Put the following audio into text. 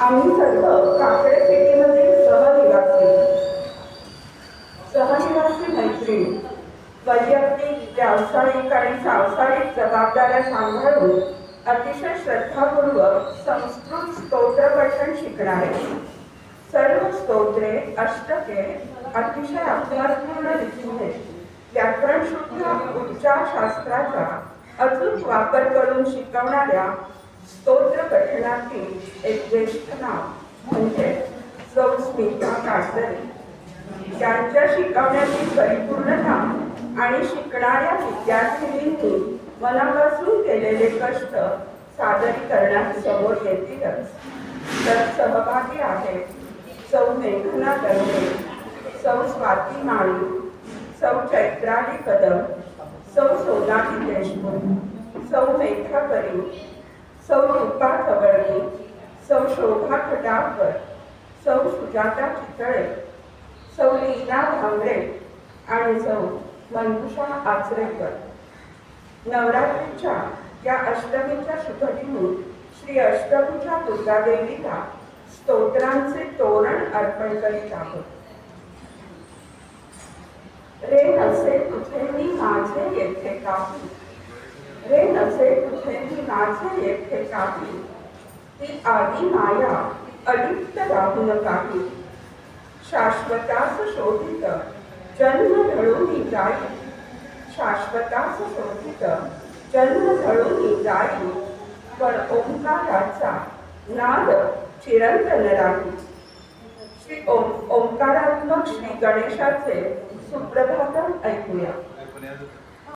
आम्ही सर्व काकडे सिटीमधील सहनिवासी सहनिवासी मैत्रिणी वैयक्तिक व्यावसायिक आणि सांसारिक जबाबदाऱ्या सांभाळून अतिशय श्रद्धापूर्वक संस्कृत स्तोत्र पठण शिकणारे. सर्व स्तोत्रे अष्टके अतिशय अभ्यासपूर्ण रीतीने व्याकरण शुद्ध उपचार शास्त्राचा अचूक वापर करून शिकवणाऱ्या स्तोत्र पठणातील एक ज्येष्ठ नाव म्हणजे सौ स्मिता काटकरी त्यांच्या शिकवण्याची परिपूर्णता आणि शिकणाऱ्या विद्यार्थिनींनी मनापासून केलेले कष्ट सादरीकरणात समोर येतीलच. तर सहभागी आहेत सौ मेघना दंगे सौ स्वाती माळी सौ चैत्राली कदम सौ सोनाली देशमुख सौ मेघा करी सौ रूपा कवळणी सौ शोभा खटावकर सौ सुजाता चितळे सौ लीना भांगरे आणि सौ मंजुषा आचरेकर. नवरात्रीच्या या अष्टमीच्या शुभदिनी श्री अष्टभुजा दुर्गादेवीला स्तोत्रांचे तोरण अर्पण करीत आहोत. रे नसे तुझे मी माझे येथे काही. नसे तुझे माझे येथे काही ती आदी माया अलिप्त राहून काही शाश्वतास शोधित जन्म धळून जाई शाश्वतास शोधित जन्म धळून जाई पण ओंकाराचा नाद चिरंतन राही. श्री ओम ओंकारात्मक श्री गणेशाचे सुप्रभातम ऐकूया.